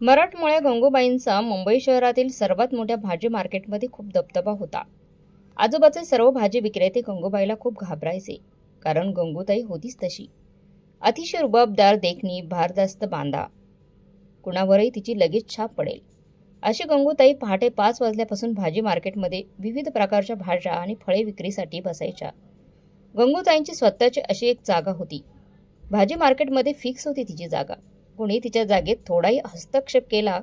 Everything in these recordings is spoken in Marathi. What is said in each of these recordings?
मराठमोळ्या गंगूबाईंचा मुंबई शहरातील सर्वात मोठ्या भाजी मार्केटमध्ये खूप दबदबा होता. आजोबाचे सर्व भाजी विक्रेते गंगूबाईला खूप घाबरायचे कारण गंगूताई होतीच तशी. अतिशय रुबाबदार देखणी भारदास्त बांधा. कुणावरही तिची लगेच छाप पडेल. अशी गंगूताई पहाटे पाच वाजल्यापासून भाजी मार्केटमध्ये विविध प्रकारच्या भाज्या आणि फळे विक्रीसाठी बसायच्या. गंगूताईंची स्वतःची अशी एक जागा होती. भाजी मार्केटमध्ये फिक्स होती तिची जागा. कुणी तिच्या जागेत थोडाही हस्तक्षेप केला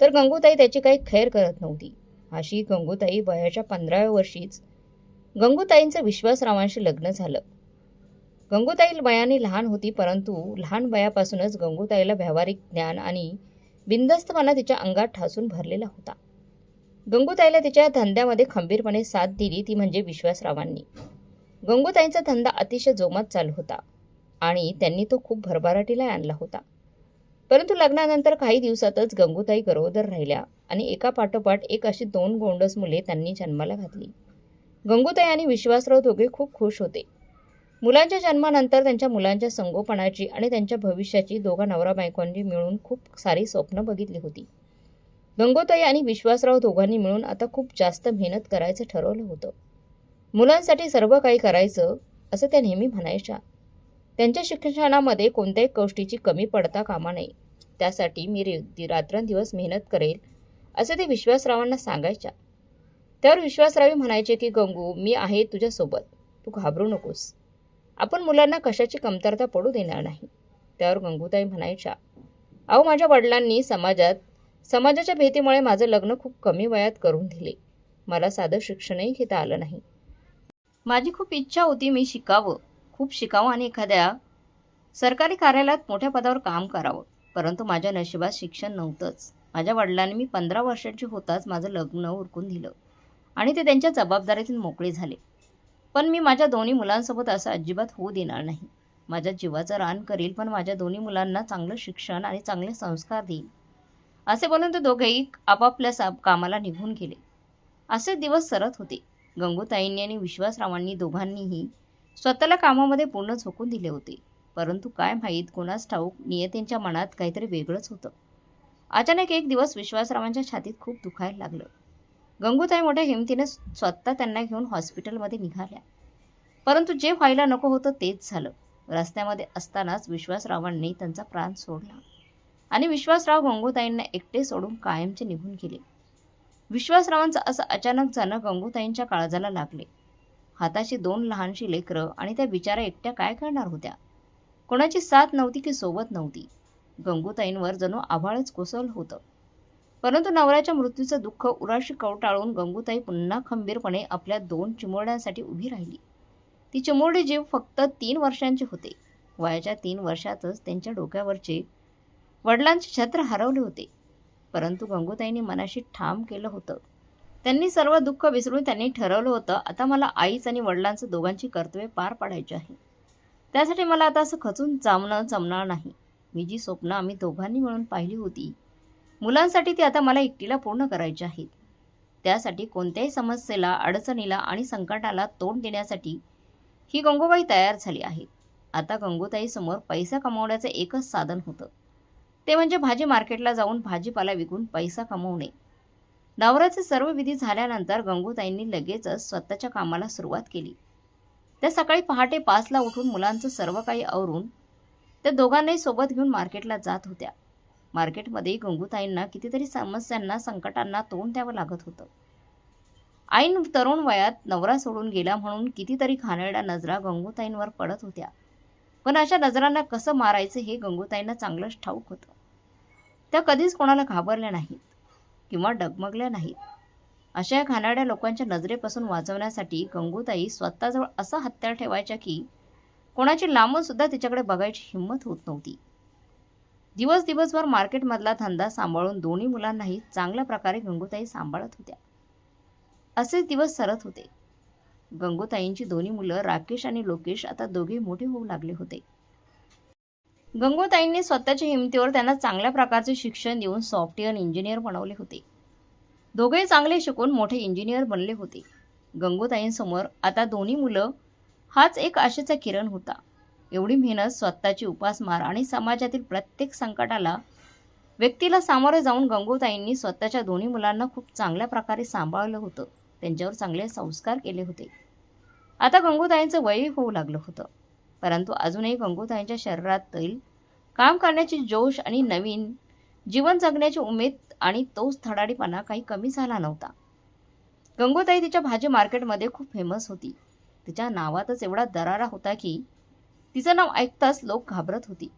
तर गंगूताई त्याची काही खैर करत नव्हती. अशी गंगूताई वयाच्या पंधराव्या वर्षीच गंगूताईंचं विश्वासरावांशी लग्न झालं. गंगूताई वयाने लहान होती परंतु लहान वयापासूनच गंगूताईला व्यावहारिक ज्ञान आणि बिंदस्तपणा तिच्या अंगात ठासून भरलेला होता. गंगूताईला तिच्या धंद्यामध्ये खंबीरपणे साथ दिली ती म्हणजे विश्वासरावांनी. गंगूताईंचा धंदा अतिशय जोमात चालू होता आणि त्यांनी तो खूप भरभराटीला आणला होता. परंतु लग्नानंतर काही दिवसातच गंगूताई गरोदर राहिल्या आणि एका पाठोपाठ एक अशी दोन गोंडस मुले त्यांनी जन्माला घातली. गंगूताई आणि विश्वासराव दोघे खूप खुश होते. मुलांच्या जन्मानंतर त्यांच्या मुलांच्या संगोपनाची आणि त्यांच्या भविष्याची दोघा नवरा बायकोंनी मिळून खूप सारी स्वप्न बघितली होती. गंगोताई आणि विश्वासराव दोघांनी मिळून आता खूप जास्त मेहनत करायचं ठरवलं होतं. मुलांसाठी सर्व काही करायचं असं त्या नेहमी म्हणायच्या. त्यांच्या शिक्षणामध्ये कोणत्याही गोष्टीची कमी पडता कामा नये. त्यासाठी मी रे रात्रंदिवस मेहनत करेल असे ते विश्वासरावांना सांगायच्या. त्यावर विश्वासरावी म्हणायचे की गंगू मी आहे तुझ्यासोबत. तू घाबरू नकोस. आपण मुलांना कशाची कमतरता पडू देणार नाही. त्यावर गंगूताई म्हणायच्या. अहो माझ्या वडिलांनी समाजात समाजाच्या भीतीमुळे माझं लग्न खूप कमी वयात करून दिले. मला साधं शिक्षणही घेता आलं नाही. माझी खूप इच्छा होती मी शिकावं. खूप शिकावं आणि एखाद्या सरकारी कार्यालयात मोठ्या पदावर काम करावं. परंतु माझ्या नशिबात शिक्षण नव्हतंच. माझ्या वडिलांनी मी पंधरा वर्षांची होताच माझं लग्न उरकून दिलं आणि ते त्यांच्या जबाबदारीतून मोकळे झाले. पण मी माझ्या दोन्ही मुलांसोबत असं अजिबात होऊ देणार नाही. माझ्या जीवाचं रान करील पण माझ्या दोन्ही मुलांना चांगलं शिक्षण आणि चांगले संस्कार देईल. असे बोलून ते दोघेही आपापल्या सा कामाला निघून गेले. असे दिवस सरत होते. गंगूताईंनी आणि विश्वासरावांनी दोघांनीही स्वतःला कामामध्ये पूर्ण झोकून दिले होते. परंतु काय माहीत कोणास ठाऊक नियतींच्या मनात काहीतरी वेगळंच होतं. अचानक एक दिवस विश्वासरावांच्या छातीत खूप दुखायला लागलं. गंगूताई मोठ्या हिमतीने स्वतः त्यांना घेऊन हॉस्पिटलमध्ये निघाल्या. परंतु जे व्हायला नको होतं तेच झालं. रस्त्यामध्ये असतानाच विश्वासरावांनी त्यांचा प्राण सोडला. आणि विश्वासराव गंगूताईंना एकटे सोडून कायमचे निघून गेले. विश्वासरावांचं असं अचानक जाणं गंगूताईंच्या काळजाला लागले. हाताशी दोन लहानशी लेकरं आणि त्या बिचारा एकट्या काय करणार होत्या? कोणाची साथ नव्हती की सोबत नव्हती? गंगूताईंवर जणू आभाळच कोसळलं होतं. परंतु नवऱ्याच्या मृत्यूचं दुःख उराशी कवटाळून गंगूताई पुन्हा खंबीरपणे आपल्या दोन चिमुरड्यांसाठी उभी राहिली. ती चिमुरडी जीव फक्त तीन वर्षांचे होते. वयाच्या तीन वर्षातच त्यांच्या डोक्यावरचे वडिलांचे छत्र हरवले होते. परंतु गंगूताईंनी मनाशी ठाम केलं होतं. त्यांनी सर्व दुःख विसरून त्यांनी ठरवलं होतं. आता मला आईच आणि वडिलांचं दोघांची कर्तव्य पार पाडायची आहे. त्यासाठी मला आता असं खचून जामणं जमणार नाही. मी जी स्वप्न आम्ही दोघांनी मिळून पाहिली होती मुलांसाठी ती आता मला एकटीला पूर्ण करायची आहेत. त्यासाठी कोणत्याही समस्येला अडचणीला आणि संकटाला तोंड देण्यासाठी ही गंगूबाई तयार झाली आहे आता गंगूताईसमोर पैसा कमावण्याचं एकच साधन होतं. ते म्हणजे भाजी मार्केटला जाऊन भाजीपाला विकून पैसा कमवणे. नवऱ्याचे सर्व विधी झाल्यानंतर गंगूताईंनी लगेचच स्वतःच्या कामाला सुरुवात केली. त्या सकाळी पहाटे पाचला उठून मुलांचं सर्व काही आवरून त्या दोघांनाही सोबत घेऊन मार्केटला जात होत्या. मार्केटमध्ये गंगूताईंना कितीतरी समस्यांना संकटांना तोंड द्यावं लागत होतं. ऐन तरुण वयात नवरा सोडून गेला म्हणून कितीतरी घाणेरड्या नजरा गंगूताईंवर पडत होत्या. पण अशा नजरांना कसं मारायचं हे गंगूताईंना चांगलंच ठाऊक होतं. त्या कधीच कोणाला घाबरल्या नाहीत. किंवा डगमगल्या नाहीत. अशा घाणाड्या लोकांच्या नजरेपासून वाचवण्यासाठी गंगूताई स्वतःजवळ असा हत्यार ठेवायच्या की कोणाची लांबून सुद्धा तिच्याकडे बघायची हिंमत होत नव्हती. दिवस दिवसभर मार्केटमधला धंदा सांभाळून दोन्ही मुलांनाही चांगल्या प्रकारे गंगूताई सांभाळत होत्या. असेच दिवस सरत होते. गंगूताईंची दोन्ही मुलं राकेश आणि लोकेश आता दोघे मोठे होऊ लागले होते. गंगूताईंनी स्वतःच्या हिमतीवर त्यांना चांगल्या प्रकारचे शिक्षण देऊन सॉफ्टवेअर इंजिनियर बनवले होते. दोघे चांगले शिकून मोठे इंजिनियर बनले होते. गंगूताईंसमोर आता दोन्ही मुलं हाच एक आशेचा किरण होता. एवढी मेहनत स्वतःची उपासमार आणि समाजातील प्रत्येक संकटाला व्यक्तीला सामोरे जाऊन गंगूताईंनी स्वतःच्या दोन्ही मुलांना खूप चांगल्या प्रकारे सांभाळलं होतं. त्यांच्यावर चांगले संस्कार केले होते. आता गंगूताईंचं वय होऊ लागलं होतं. परंतु अजूनही गंगूताईंच्या शरीरातील काम करण्याची जोश आणि नवीन जीवन जगण्याची उमेद आणि तोच धडाडीपणा काही कमी झाला नव्हता. गंगूताई तिच्या भाजी मार्केटमध्ये खूप फेमस होती. तिच्या नावातच एवढा दरारा होता की तिचं नाव ऐकताच लोक घाबरत होती.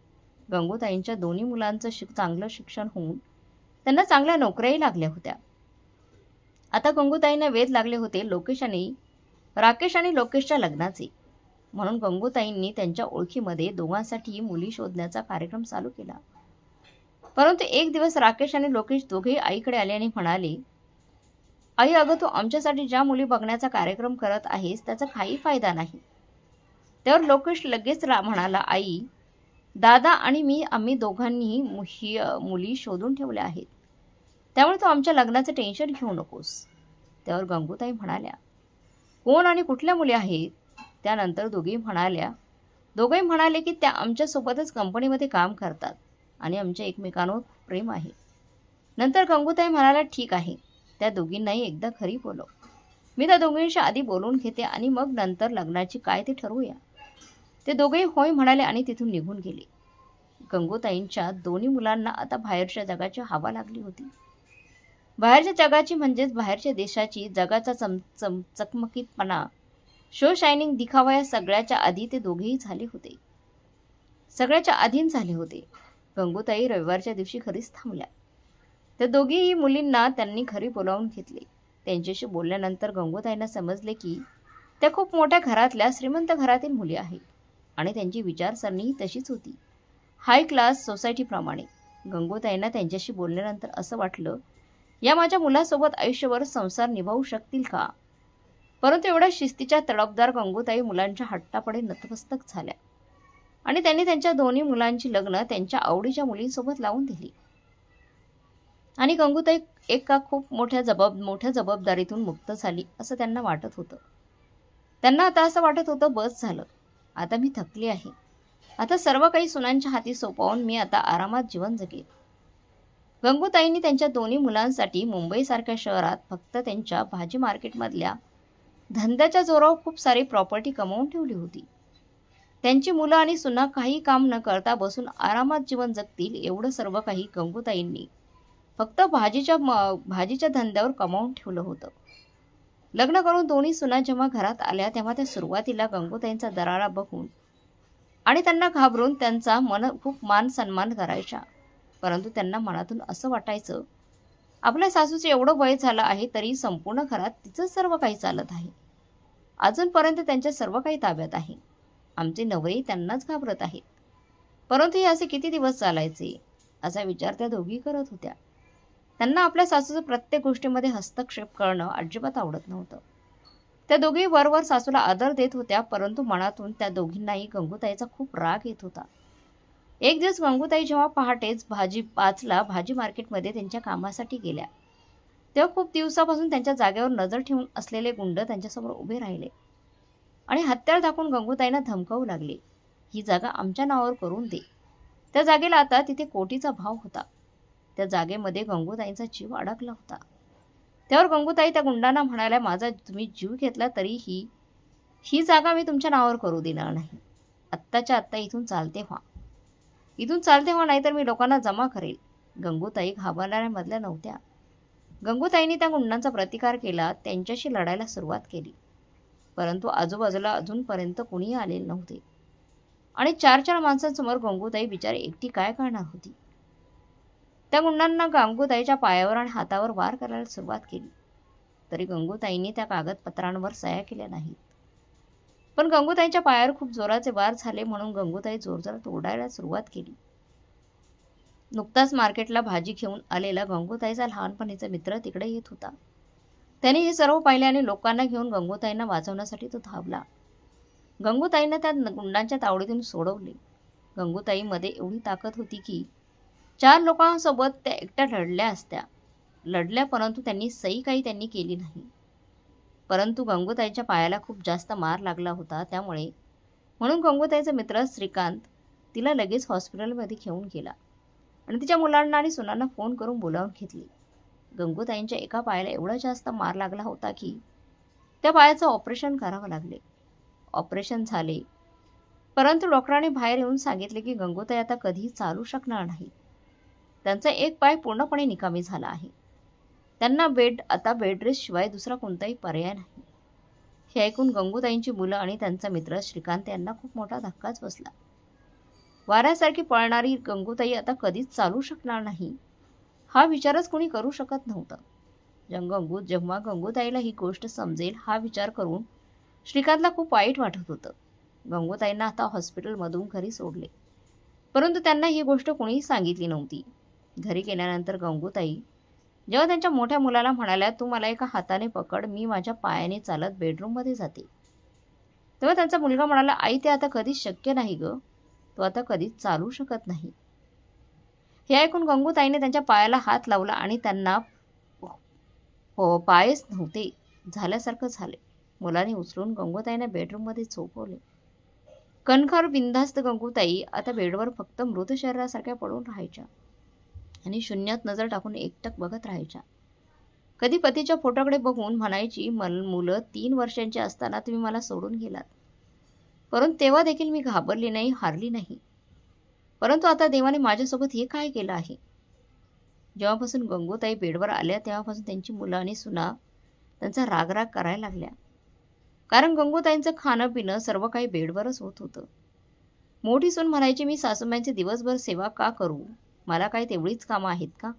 गंगूताईंच्या दोन्ही मुलांचं शिक चांगलं शिक्षण होऊन त्यांना चांगल्या नोकऱ्याही लागल्या होत्या. आता गंगूताईंना वेध लागले होते लोकेश आणि राकेश आणि लोकेशच्या लग्नाचे. म्हणून गंगूताईंनी त्यांच्या ओळखीमध्ये दोघांसाठी मुली शोधण्याचा कार्यक्रम चालू केला. परंतु एक दिवस राकेश आणि लोकेश दोघेही आईकडे आले आणि म्हणाले आई अगं तू आमच्यासाठी ज्या मुली बघण्याचा कार्यक्रम करत आहेस त्याचा काही फायदा नाही. त्यावर लोकेश लगेच रा म्हणाला आई दादा आणि मी आम्ही दोघांनीही मुही मुली शोधून ठेवल्या आहेत. त्यामुळे तू आमच्या लग्नाचं टेन्शन घेऊ नकोस. त्यावर गंगूताई म्हणाल्या कोण आणि कुठल्या मुली आहेत? त्यानंतर दोघी म्हणाल्या दोघे म्हणाले की त्या आमच्यासोबतच कंपनीमध्ये काम करतात आणि आमच्या एकमेकांवर प्रेम आहे. नंतर गंगूताई म्हणाल्या ठीक आहे. त्या दोघींनाही एकदा खरी बोलव. मी त्या दोघींशी आधी बोलून घेते आणि मग नंतर लग्नाची काय ते ठरवूया. ते दोघेही होय म्हणाले आणि तिथून निघून गेले. गंगूताईंच्या दोन्ही मुलांना आता बाहेरच्या जगाची हवा लागली होती. बाहेरच्या जगाची म्हणजेच बाहेरच्या देशाची जगाचा चम चम चकमकीतपणा शो शायनिंग दिखावा या सगळ्याच्या आधी ते दोघेही झाले होते. सगळ्याच्या अधीन झाले होते. गंगूताई रविवारच्या दिवशी खरीच थांबल्या. त्या दोघीही मुलींना त्यांनी खरी बोलावून घेतले. त्यांच्याशी बोलल्यानंतर गंगूताईंना समजले की त्या खूप मोठ्या घरातल्या श्रीमंत घरातील मुली आहेत आणि त्यांची विचारसरणीही तशीच होती. हाय क्लास सोसायटीप्रमाणे गंगूताईंना त्यांच्याशी बोलल्यानंतर असं वाटलं या माझ्या मुलासोबत आयुष्यभर संसार निभावू शकतील का? परंतु एवढ्या शिस्तीच्या तडफदार गंगूताई मुलांच्या हट्टापडे नतमस्तक झाल्या. आणि त्यांनी त्यांच्या दोन्ही मुलांची लग्न त्यांच्या आवडीच्या मुलींसोबत लावून दिली. आणि गंगूताई एका खूप मोठ्या जबाब मोठ्या जबाबदारीतून मुक्त झाली असं त्यांना वाटत होतं. त्यांना आता असं वाटत होतं बस झालं. आता मी थकली आहे. आता सर्व काही सुनांच्या हाती सोपवून मी आता आरामात जीवन जगेल गंगूताईंनी त्यांच्या दोन्ही मुलांसाठी मुंबईसारख्या शहरात फक्त त्यांच्या भाजी मार्केटमधल्या धंद्याच्या जोरावर खूप सारी प्रॉपर्टी कमवून ठेवली होती. त्यांची मुलं आणि सुना काही काम न करता बसून आरामात जीवन जगतील एवढं सर्व काही गंगूताईंनी फक्त भाजीच्या भाजीच्या धंद्यावर कमावून ठेवलं होतं. लग्न करून दोन्ही सुना जेव्हा घरात आल्या तेव्हा त्या सुरुवातीला गंगूताईंचा दरारा बघून आणि त्यांना घाबरून त्यांचा मन खूप मान सन्मान करायच्या. परंतु त्यांना मनातून असं वाटायचं आपल्या सासूचं एवढं वय झालं आहे तरी संपूर्ण घरात तिचं सर्व काही चालत आहे. अजूनपर्यंत त्यांच्या सर्व काही ताब्यात आहे. आमचे नवरेही त्यांनाच घाबरत आहेत. परंतु हे असे किती दिवस चालायचे असा विचार त्या दोघी करत होत्या. त्यांना आपल्या सासूचं प्रत्येक गोष्टीमध्ये हस्तक्षेप करणं अजिबात आवडत नव्हतं. त्या दोघी वरवर सासूला आदर देत होत्या परंतु मनातून त्या दोघींनाही गंगूताईचा खूप राग येत होता. एक दिवस गंगूताई जेव्हा पहाटेच भाजी पाचला भाजी मार्केटमध्ये त्यांच्या कामासाठी गेल्या. तेव्हा खूप दिवसापासून त्यांच्या जागेवर नजर ठेवून असलेले गुंड त्यांच्यासमोर उभे राहिले. आणि हत्यार दाखवून गंगूताईंना धमकावू लागले. ही जागा आमच्या नावावर करून दे. त्या जागेला आता तिथे कोटीचा भाव होता. त्या जागेमध्ये गंगूताईंचा जीव अडकला होता. त्यावर गंगूताई त्या गुंडांना म्हणाल्या माझा तुम्ही जीव घेतला तरीही ही जागा मी तुमच्या नावावर करू देणार नाही. आत्ताच्या आत्ता इथून चालते व्हा. इथून चालते नाही नाहीतर मी लोकांना जमा करेल. गंगूताई घाबरणाऱ्यामधल्या नव्हत्या. गंगूताईंनी त्या गुंडांचा प्रतिकार केला त्यांच्याशी लढायला सुरुवात केली. परंतु आजूबाजूला अजूनपर्यंत कुणीही आलेले नव्हते. आणि चार चार माणसांसमोर गंगूताई बिचारी एकटी काय करणार होती? त्या गुंडांना गंगूताईच्या पायावर आणि हातावर वार करायला सुरुवात केली. तरी गंगूताईंनी त्या कागदपत्रांवर सह्या केल्या नाहीत. पण गंगूताईच्या पायावर खूप जोराचे वार झाले म्हणून गंगूताई जोरजोरात ओरडायला सुरुवात केली. नुकताच मार्केटला भाजी घेऊन आलेला गंगूताईचा लहानपणीचा मित्र तिकडे येत होता. त्याने हे सर्व पाहिले आणि लोकांना घेऊन गंगूताईंना वाचवण्यासाठी तो धावला गंगूताईंना त्या गुंडांच्या तावडीतून सोडवले. गंगूताईमध्ये एवढी ताकद होती की चार लोकांसोबत त्या एकट्या लढल्या असत्या. लढल्या परंतु त्यांनी सई काही त्यांनी केली नाही. परंतु गंगोताईच्या पायाला खूप जास्त मार लागला होता त्यामुळे. म्हणून गंगोताईचा मित्र श्रीकांत तिला लगेच हॉस्पिटलमध्ये घेऊन गेला आणि तिच्या मुलांना आणि सुनांना फोन करून बोलावून घेतली. गंगूताईंच्या एका पायाला एवढा जास्त मार लागला होता की त्या पायाचं ऑपरेशन करावं लागले. ऑपरेशन झाले. परंतु डॉक्टरांनी बाहेर येऊन सांगितले की गंगूताई आता कधीही चालू शकणार नाही. त्यांचा एक पाय पूर्णपणे निकामी झाला आहे. त्यांना बेड आता बेडरेसशिवाय शिवाय दुसरा कोणताही पर्याय नाही. हे ऐकून गंगूताईंची मुलं आणि त्यांचा मित्र श्रीकांत यांना खूप मोठा धक्काच बसला. वाऱ्यासारखी पळणारी गंगूताई आता कधीच चालू शकणार नाही. हा विचारच कोणी करू शकत नव्हतं. जंग गंगू जेव्हा गंगूताईला ही गोष्ट समजेल हा विचार करून श्रीकांतला खूप वाईट वाटत होतं. गंगूताईंना आता हॉस्पिटलमधून घरी सोडले. परंतु त्यांना ही गोष्ट कोणीही सांगितली नव्हती. घरी गेल्यानंतर गंगूताई जेव्हा त्यांच्या मोठ्या मुलाला म्हणाल्या तू मला एका हाताने पकड मी माझ्या पायाने चालत बेडरूममध्ये जाते. तेव्हा त्यांचा मुलगा म्हणाला आई ते आता कधीच शक्य नाही ग. तो आता कधीच चालू शकत नाही. हे ऐकून गंगूताईने त्यांच्या पायाला हात लावला आणि त्यांना हो पायच नव्हते. झाल्यासारखं झाले. मुलाने उचलून गंगूताईने बेडरूममध्ये झोपवले. कणखर बिंधास्त गंगूताई आता बेडवर फक्त मृत शरीरासारख्या पडून राहायच्या. आणि शून्यात नजर टाकून एकटक बघत राहायच्या. कधी पतीच्या फोटोकडे बघून म्हणायची मल मुलं तीन वर्षांची असताना तुम्ही मला सोडून गेलात. परंतु तेव्हा देखील मी घाबरली नाही हारली नाही. परंतु आता देवाने माझ्यासोबत हे काय केलं आहे? जेव्हापासून गंगोताई बेडवर आल्या तेव्हापासून त्यांची मुलं आणि सुना त्यांचा रागराग करायला लागल्या. कारण गंगोताईंचं खाणं पिणं सर्व काही बेडवरच होत होतं. मोठी सून म्हणायची मी सासूबाईंचे दिवसभर सेवा का करू? मला काय तेवढीच कामं आहेत का?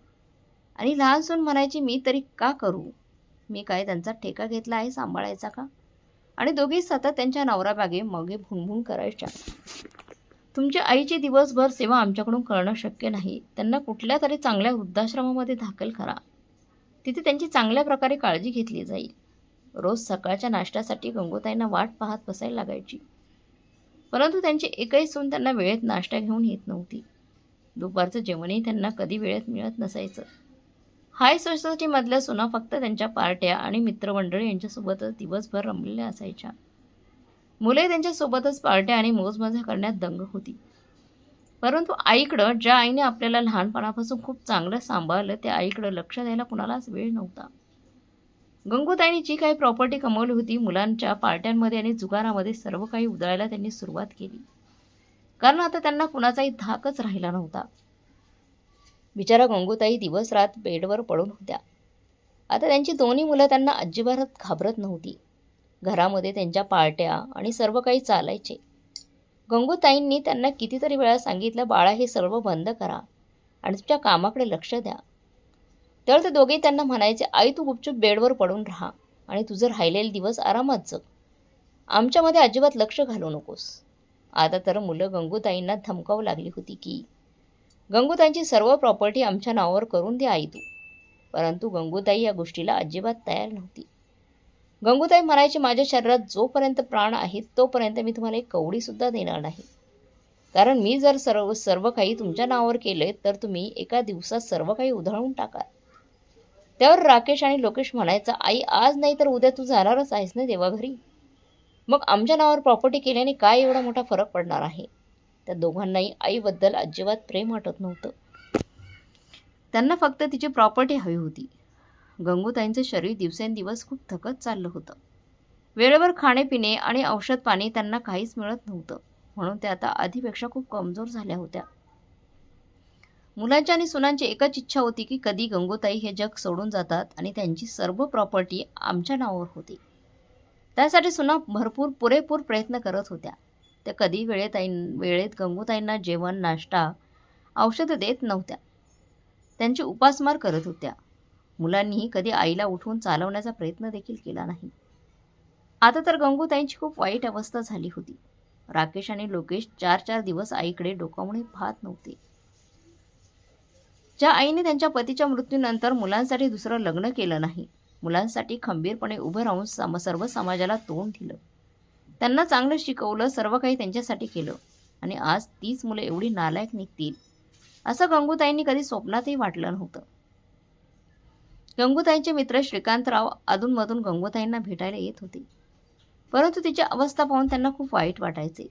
आणि लहान सून म्हणायची मी तरी का करू? मी काय त्यांचा ठेका घेतला आहे सांभाळायचा का? आणि दोघी सतत त्यांच्या नवराबागे मगे भुणभुण करायच्या. तुमच्या आईची दिवसभर सेवा आमच्याकडून करणं शक्य नाही. त्यांना कुठल्या तरी चांगल्या वृद्धाश्रमामध्ये दाखल करा. तिथे त्यांची चांगल्या प्रकारे काळजी घेतली जाईल. रोज सकाळच्या नाश्त्यासाठी गंगोताईंना वाट पाहत बसायला लागायची. परंतु त्यांची एकही सून त्यांना वेळेत नाश्ता घेऊन येत नव्हती. दुपारचं जेवणही त्यांना कधी वेळेत मिळत नसायचं. हाय सोसायटीमधल्या सुना फक्त त्यांच्या पार्ट्या आणि मित्रमंडळी यांच्यासोबतच दिवसभर रमलेल्या असायच्या. मुले त्यांच्यासोबतच पार्ट्या आणि मोजमजा करण्यात दंग होती. परंतु आईकडं ज्या आईने आपल्याला लहानपणापासून खूप चांगलं सांभाळलं त्या आईकडं लक्ष द्यायला कुणालाच वेळ नव्हता. गंगूताईने जी काही प्रॉपर्टी कमवली होती मुलांच्या पार्ट्यांमध्ये आणि जुगारामध्ये सर्व काही उधळायला त्यांनी सुरुवात केली. कारण आता त्यांना कुणाचाही धाकच राहिला नव्हता. बिचारा गंगूताई दिवस रात बेडवर पडून होत्या. आता त्यांची दोन्ही मुलं त्यांना अजिबात घाबरत नव्हती. घरामध्ये त्यांच्या पार्ट्या आणि सर्व काही चालायचे. गंगूताईंनी त्यांना कितीतरी वेळा सांगितलं बाळा हे सर्व बंद करा आणि तुमच्या कामाकडे लक्ष द्या. तर ते दोघेही त्यांना म्हणायचे आई तू गुपचूप बेडवर पडून राहा आणि तुझं राहिलेले दिवस आरामात जग. आमच्यामध्ये अजिबात लक्ष घालू नकोस. आता तर मुलं गंगूताईंना धमकावू लागली होती की गंगूताईंची सर्व प्रॉपर्टी आमच्या नावावर करून दे आई तू. परंतु गंगूताई या गोष्टीला अजिबात तयार नव्हती. गंगूताई म्हणायची माझ्या शरीरात जोपर्यंत प्राण आहेत तोपर्यंत मी तुम्हाला एक कवडीसुद्धा देणार नाही. कारण मी जर सर्व सर्व काही तुमच्या नावावर केले तर तुम्ही एका दिवसात सर्व काही उधळून टाकाल. त्यावर राकेश आणि लोकेश म्हणायचा आई आज नाही तर उद्या तू जाणारच आहेस ना देवाघरी? मग आमच्या नावावर प्रॉपर्टी केल्याने काय एवढा मोठा फरक पडणार आहे? त्या दोघांनाही आईबद्दल अजिबात प्रेम वाटत नव्हतं. त्यांना फक्त तिची प्रॉपर्टी हवी होती. गंगूताईंचं शरीर दिवसेंदिवस खूप थकत चाललं होतं. वेळेवर खाणेपिणे आणि औषध पाणी त्यांना काहीच मिळत नव्हतं. म्हणून त्या आता आधीपेक्षा खूप कमजोर झाल्या होत्या. मुलांची आणि सुनांची एकच इच्छा होती की कधी गंगोताई हे जग सोडून जातात आणि त्यांची सर्व प्रॉपर्टी आमच्या नावावर होती. त्यासाठी सुना भरपूर पुरेपूर प्रयत्न करत होत्या. त्या कधी वेळेत वेळेत गंगूताईंना जेवण नाश्ता औषधं देत नव्हत्या. त्यांची उपासमार करत होत्या. मुलांनीही कधी आईला उठवून चालवण्याचा प्रयत्न देखील केला नाही. आता तर गंगूताईंची खूप वाईट अवस्था झाली होती. राकेश आणि लोकेश चार चार दिवस आईकडे डोकावणे पाहत नव्हते. ज्या आईने त्यांच्या पतीच्या मृत्यूनंतर मुलांसाठी दुसरं लग्न केलं नाही मुलांसाठी खंबीरपणे उभं राहून सम सर्व समाजाला तोंड दिलं. त्यांना चांगलं शिकवलं सर्व काही त्यांच्यासाठी केलं. आणि आज तीच मुलं एवढी नालायक निघतील असं गंगूताईंनी कधी स्वप्नातही वाटलं नव्हतं. गंगूताईंचे मित्र श्रीकांतराव अधूनमधून गंगूताईंना भेटायला येत होते. परंतु तिची अवस्था पाहून त्यांना खूप वाईट वाटायचे.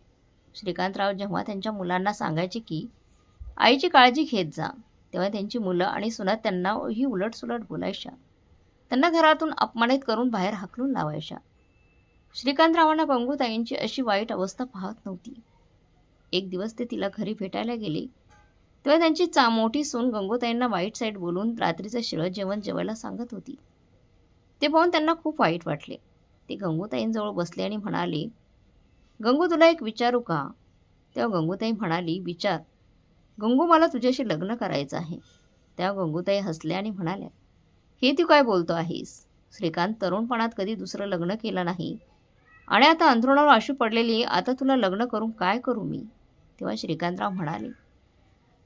श्रीकांतराव जेव्हा त्यांच्या मुलांना सांगायचे की आईची काळजी घेत जा तेव्हा त्यांची मुलं आणि सुना त्यांना ही उलटसुलट बोलायच्या. त्यांना घरातून अपमानित करून बाहेर हाकलून लावायच्या. श्रीकांतरावांना गंगूताईंची अशी वाईट अवस्था पाहत नव्हती. एक दिवस ते तिला घरी भेटायला गेले. तेव्हा त्यांची चा मोठी सून गंगूताईंना वाईट साईट बोलून रात्रीचं शिळं जेवण जेवायला सांगत होती. ते पाहून त्यांना खूप वाईट वाटले. ते गंगूताईंजवळ बसले आणि म्हणाले गंगू तुला एक विचारू का? तेव्हा गंगूताई म्हणाली विचार. गंगू मला तुझ्याशी लग्न करायचं आहे. तेव्हा गंगूताई हसल्या आणि म्हणाल्या हे तू काय बोलतो आहेस? श्रीकांत तरुणपणात कधी दुसरं लग्न केलं नाही. आणि आता अंथरुणावर अशी पडलेली आता तुला लग्न करून काय करू मी? तेव्हा श्रीकांतराव म्हणाले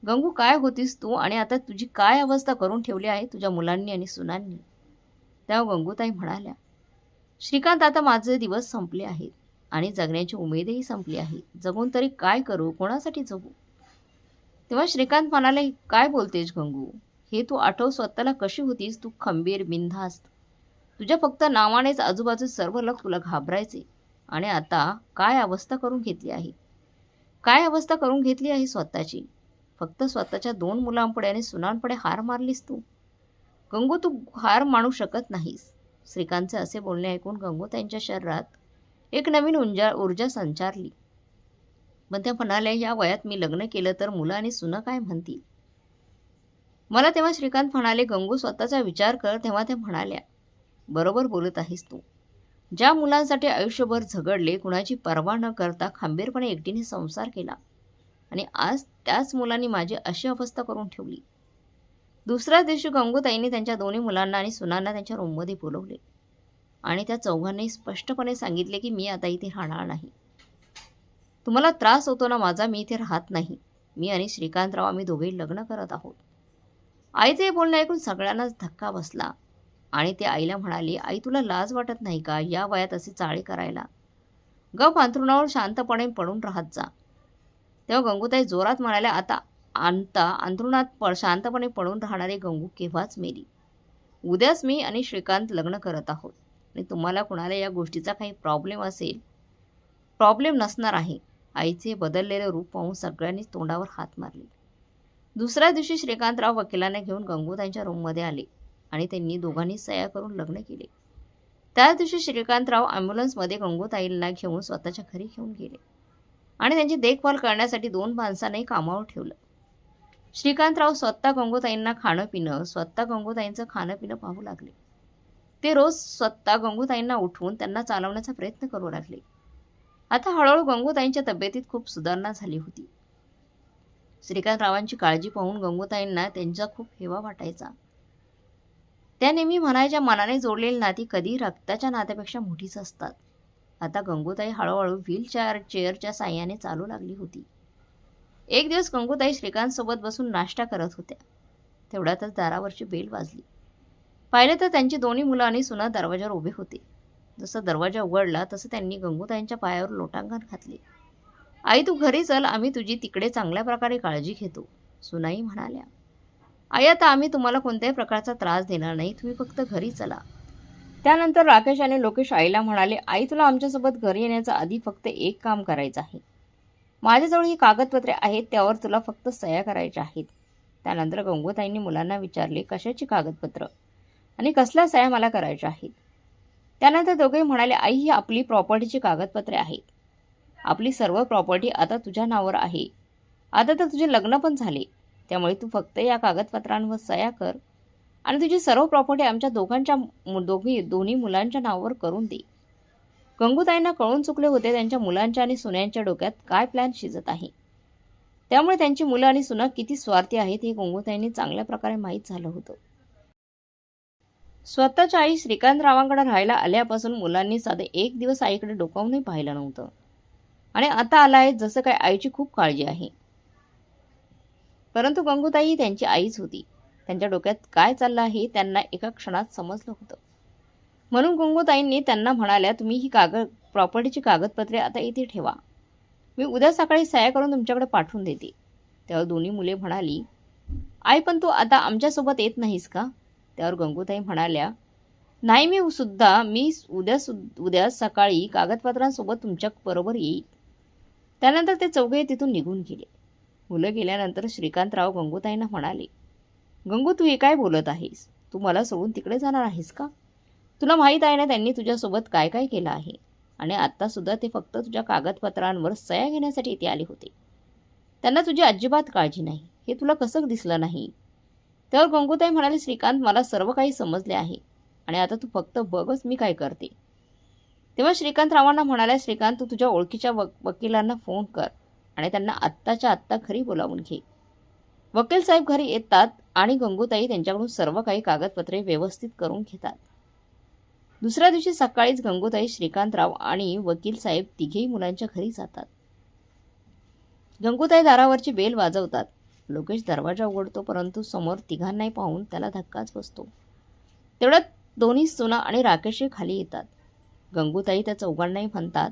गंगू काय होतीस तू? आणि आता तुझी काय अवस्था करून ठेवली आहे तुझ्या मुलांनी आणि सुनांनी? तेव्हा गंगूताई म्हणाल्या श्रीकांत आता माझे दिवस संपले आहेत आणि जगण्याची उमेदही संपली आहे. जगून तरी काय करू? कोणासाठी जगू? तेव्हा श्रीकांत म्हणाले काय बोलतेस गंगू? हे तू आठव स्वतःला कशी होतीस? तू खंबीर बिनधास्त. तुझ्या फक्त नावानेच आजूबाजू सर्व लोक तुला घाबरायचे. आणि आता काय अवस्था करून घेतली आहे? काय अवस्था करून घेतली आहे स्वतःची? फक्त स्वतःच्या दोन मुलांपुढे आणि सुनांपुढे हार मारलीस तू? गंगू तू हार मानू शकत नाहीस. श्रीकांतचे असे बोलणे ऐकून गंगू त्यांच्या शरीरात एक नवीन उंजा ऊर्जा संचारली. पण त्या म्हणाल्या या वयात मी लग्न केलं तर मुलं आणि सुनं काय म्हणतील? मला तेव्हा श्रीकांत म्हणाले गंगू स्वतःचा विचार कर तेव्हा त्या म्हणाल्या बरोबर बोलत आहेस तू. ज्या मुलांसाठी आयुष्यभर झगडले कुणाची पर्वा न करता खंबीरपणे एकटीने संसार केला आणि आज त्याच मुलांनी माझी अशी अवस्था करून ठेवली. दुसऱ्याच दिवशी गंगूताईंनी त्यांच्या दोन्ही मुलांना आणि सुनांना त्यांच्या रूममध्ये बोलवले आणि त्या चौघांनी स्पष्टपणे सांगितले की मी आता इथे राहणार नाही. तुम्हाला त्रास होतो ना माझा मी इथे राहत नाही. मी आणि श्रीकांतराव आम्ही दोघेही लग्न करत आहोत. आईचे हे बोलणे ऐकून सगळ्यांनाच धक्का बसला. आणि ते आईला म्हणाले आई तुला लाज वाटत नाही का या वयात असे चाळे करायला? गप अंथरुणावर शांतपणे पडून राहत जा. तेव्हा गंगूताई जोरात म्हणाल्या आता आणता अंथरुणात प शांतपणे पडून राहणारी गंगू केव्हाच मेली? उद्याच मी आणि श्रीकांत लग्न करत आहोत. आणि तुम्हाला कुणाला या गोष्टीचा काही प्रॉब्लेम असेल? प्रॉब्लेम नसणार आहे. आईचे बदललेले रूप पाहून सगळ्यांनी तोंडावर हात मारले. दुसऱ्या दिवशी श्रीकांतराव वकिलांना घेऊन गंगू त्यांच्या रूममध्ये आले आणि त्यांनी दोघांनी सया करून लग्न केले. त्याच दिवशी श्रीकांतराव ॲम्ब्युलन्समध्ये गंगूताईंना घेऊन स्वतःच्या घरी घेऊन गेले आणि त्यांची देखभाल करण्यासाठी दोन माणसांनाही कामावर ठेवलं. श्रीकांतराव स्वतः गंगूताईंना खाणं पिणं स्वतः गंगूताईंचं खाणं पिणं पाहू लागले. ते रोज स्वतः गंगूताईंना उठवून त्यांना चालवण्याचा प्रयत्न करू लागले. आता हळूहळू गंगूताईंच्या तब्येतीत खूप सुधारणा झाली होती. श्रीकांतरावांची काळजी पाहून गंगूताईंना त्यांचा खूप हेवा वाटायचा. त्या नेहमी म्हणायच्या मनाने जोडलेली नाती कधी रक्ताच्या नात्यापेक्षा मोठीच असतात. आता गंगूताई हळूहळू व्हीलचेअर चेअरच्या साह्याने चालू लागली होती. एक दिवस गंगूताई श्रीकांतसोबत बसून नाश्ता करत होत्या. तेवढ्यातच दारावरची बेल वाजली. पाहिले तर त्यांची दोन्ही मुलं आणि सुना दरवाजावर उभे होते. जसं दरवाजा उघडला तसं त्यांनी गंगूताईंच्या पायावर लोटांगण घातले. आई तू घरी चल आम्ही तुझी तिकडे चांगल्या प्रकारे काळजी घेतो सुनाई म्हणाल्या. आई आता आम्ही तुम्हाला कोणत्याही प्रकारचा त्रास देणार नाही तुम्ही फक्त घरी चला. त्यानंतर राकेश आणि लोकेश आईला म्हणाले आई तुला आमच्यासोबत घरी येण्याचा आधी फक्त एक काम करायचं आहे. माझ्याजवळ ही कागदपत्रे आहेत त्यावर तुला फक्त सह्या करायच्या आहेत. त्यानंतर गंगोताईंनी मुलांना विचारले कशाची कागदपत्र? आणि कसल्या सह्या मला करायच्या आहेत? त्यानंतर दोघे म्हणाले आई ही आपली प्रॉपर्टीची कागदपत्रे आहेत. आपली सर्व प्रॉपर्टी आता तुझ्या नावावर आहे. आता तर तुझे लग्न पण झाले. त्यामुळे तू फक्त या कागदपत्रांवर सह्या कर आणि तुझी सर्व प्रॉपर्टी आमच्या दोघांच्या दोघी दोन्ही मुलांच्या नावावर करून दे. गंगूताईंना कळून चुकले होते त्यांच्या मुलांच्या आणि सुन्यांच्या डोक्यात काय प्लॅन शिजत आहे. त्यामुळे त्यांची मुलं आणि सुना किती स्वार्थी आहेत हे गंगूताईंनी चांगल्या प्रकारे माहीत झालं होतं. स्वतःच्या आई श्रीकांतरावांकडे राहायला आल्यापासून मुलांनी साधे एक दिवस आईकडे डोकावूनही पाहिलं नव्हतं. आणि आता आला आहे जसं काय आईची खूप काळजी आहे. परंतु गंगूताई त्यांची आईच होती. त्यांच्या डोक्यात काय चाललं आहे त्यांना एका क्षणात समजलं होतं. म्हणून गंगूताईंनी त्यांना म्हणाल्या तुम्ही ही कागद प्रॉपर्टीची कागदपत्रे आता इथे ठेवा. मी उद्या सकाळी सह्या करून तुमच्याकडे पाठवून देते. त्यावर दोन्ही मुले म्हणाली आई पण तू आता आमच्यासोबत येत नाहीस का? त्यावर गंगूताई म्हणाल्या नाही मी सुद्धा मी उद्या सु उद्या सकाळी कागदपत्रांसोबत तुमच्या बरोबर येईल त्यानंतर ते चौघे तिथून निघून गेले. मुलं गेल्यानंतर श्रीकांतराव गंगूताईंना म्हणाले गंगू तू हे काय बोलत आहेस? तू मला सोडून तिकडे जाणार आहेस का? तुला माहीत आहे ना त्यांनी तुझ्यासोबत काय काय केलं आहे? आणि आत्तासुद्धा ते फक्त तुझ्या कागदपत्रांवर सह्या घेण्यासाठी इथे आले होते. त्यांना तुझी अजिबात काळजी नाही. हे तुला कसं दिसलं नाही? तर गंगूताई म्हणाले श्रीकांत मला सर्व काही समजले आहे. आणि आता तू फक्त बघच मी काय करते. तेव्हा श्रीकांतरावांना म्हणाले श्रीकांत तू तुझ्या ओळखीच्या वकिलांना फोन कर आणि त्यांना आत्ताच्या आत्ता घरी बोलावून घे. वकील साहेब घरी येतात आणि गंगूताई त्यांच्याकडून सर्व काही कागदपत्रे व्यवस्थित करून घेतात. दुसऱ्या दिवशी सकाळीच गंगूताई श्रीकांतराव आणि वकील साहेब तिघेही मुलांच्या घरी जातात. गंगूताई दारावरची बेल वाजवतात. लोकेश दरवाजा उघडतो परंतु समोर तिघांनाही पाहून त्याला धक्काच बसतो. तेवढ्यात दोन्ही सुना आणि राकेशही खाली येतात. गंगूताई त्या चौघांनाही म्हणतात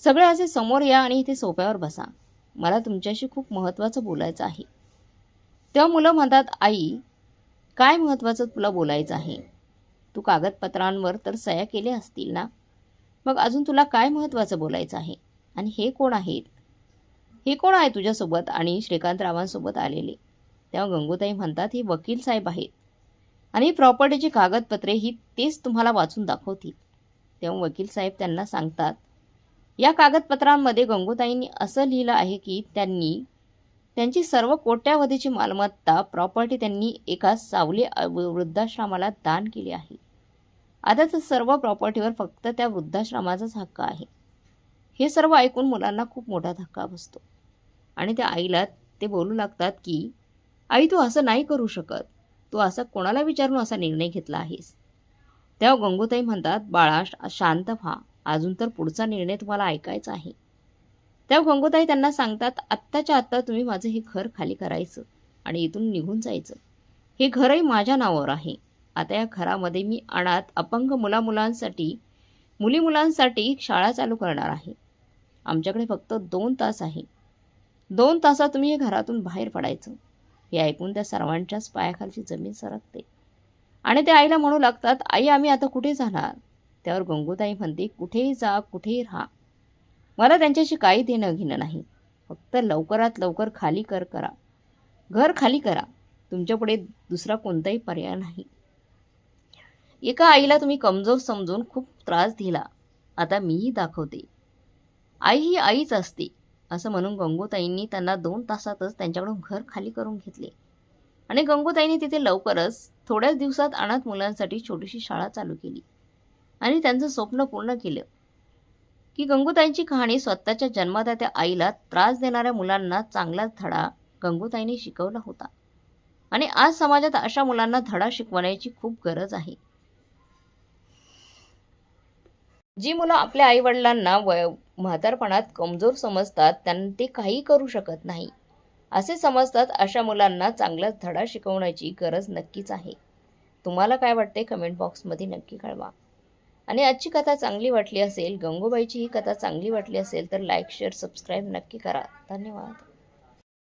सगळे असे समोर या आणि इथे सोप्यावर बसा. मला तुमच्याशी खूप महत्त्वाचं बोलायचं आहे. तेव्हा मुलं म्हणतात आई काय महत्त्वाचं तुला बोलायचं आहे? तू कागदपत्रांवर तर सह्या केल्या असतील ना? मग अजून तुला काय महत्त्वाचं बोलायचं आहे? आणि हे कोण आहेत? हे कोण आहे तुझ्यासोबत आणि श्रीकांतरावांसोबत आलेले? तेव्हा गंगूताई म्हणतात हे वकील साहेब आहेत आणि प्रॉपर्टीची कागदपत्रे ही तेच तुम्हाला वाचून दाखवतील. तेव्हा वकील साहेब त्यांना सांगतात या कागदपत्रांमध्ये गंगोताईंनी असं लिहिलं आहे की त्यांनी त्यांची सर्व कोट्यावधीची मालमत्ता प्रॉपर्टी त्यांनी एका सावली वृद्धाश्रमाला दान केली आहे. आता तर सर्व प्रॉपर्टीवर फक्त त्या वृद्धाश्रमाचाच हक्क आहे. हे सर्व ऐकून मुलांना खूप मोठा धक्का बसतो. आणि त्या आईला ते बोलू लागतात की आई तू असं नाही करू शकत. तू असं कोणाला विचारून असा निर्णय घेतला आहेस? तेव्हा गंगूताई म्हणतात बाळा शांत व्हा. अजून तर पुढचा निर्णय तुम्हाला ऐकायचा आहे. तेव्हा गंगूताई त्यांना सांगतात आत्ताच्या आत्ता तुम्ही माझं हे घर खाली करायचं आणि इथून निघून जायचं. हे घरही माझ्या नावावर आहे. आता या घरामध्ये मी अनाथ अपंग मुलामुलांसाठी मुली मुलांसाठी शाळा चालू करणार आहे. आमच्याकडे फक्त दोन तास आहे. दोन तासात तुम्ही हे घरातून बाहेर पडायचं. हे ऐकून त्या सर्वांच्याच पायाखालची जमीन सरकते. आणि ते आईला म्हणू लागतात आई आम्ही आता कुठे जाणार? त्यावर गंगूताई म्हणते कुठेही जा कुठेही राहा. मला त्यांच्याशी काही देणं घेणं नाही. फक्त लवकरात लवकर खाली कर करा. घर खाली करा. तुमच्यापुढे दुसरा कोणताही पर्याय नाही. एका आईला तुम्ही कमजोर समजून खूप त्रास दिला. आता मीही दाखवते. आई ही आईच असते असं म्हणून गंगूताईंनी त्यांना दोन तासातच त्यांच्याकडून घर खाली करून घेतले. आणि गंगूताईंनी तिथे लवकरच थोड्याच दिवसात अनाथ मुलांसाठी छोटीशी शाळा चालू केली. आणि त्यांचं स्वप्न पूर्ण केलं. की गंगूताईंची कहाणी स्वतःच्या जन्मदात्या आईला त्रास देणाऱ्या मुलांना चांगलाच धडा गंगूताईंनी शिकवला होता. आणि आज समाजात अशा मुलांना धडा शिकवण्याची खूप गरज आहे. जी मुलं आपल्या आईवडिलांना वय म्हातारपणात कमजोर समजतात त्यांना ते काही करू शकत नाही. असे समजतात अशा मुलांना चांगलाच धडा शिकवण्याची गरज नक्कीच आहे. तुम्हाला काय वाटते कमेंट बॉक्समध्ये नक्की कळवा. आणि आजची कथा चांगली वाटली असेल गंगूबाईची ही कथा चांगली वाटली असेल तर लाईक शेअर सबस्क्राईब नक्की करा. धन्यवाद.